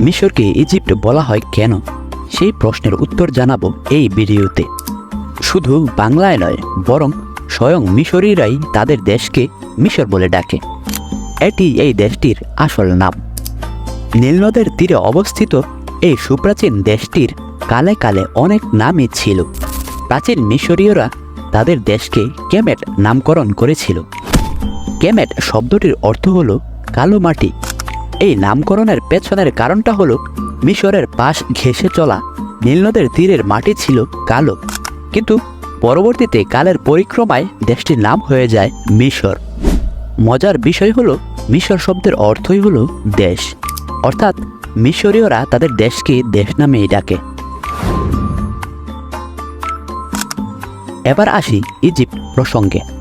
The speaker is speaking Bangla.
মিশরকে ইজিপ্ট বলা হয় কেন? সেই প্রশ্নের উত্তর জানাব এই ভিডিওতে। শুধু বাংলায় নয়, বরং স্বয়ং মিশরীরাই তাদের দেশকে মিশর বলে ডাকে। এটি এই দেশটির আসল নাম। নীলনদের তীরে অবস্থিত এই সুপ্রাচীন দেশটির কালে কালে অনেক নামই ছিল। প্রাচীন মিশরীয়রা তাদের দেশকে কেমেট নামকরণ করেছিল। কেমেট শব্দটির অর্থ হলো কালো মাটি। এই নামকরণের পেছনের কারণটা হলো মিশরের পাশ ঘেঁষে চলা নীলনদের তীরের মাটি ছিল কালো। কিন্তু পরবর্তীতে কালের পরিক্রমায় দেশটির নাম হয়ে যায় মিশর। মজার বিষয় হলো মিশর শব্দের অর্থই হলো দেশ। অর্থাৎ মিশরীয়রা তাদের দেশকে দেশ নামেই ডাকে। এবার আসি ইজিপ্ট প্রসঙ্গে।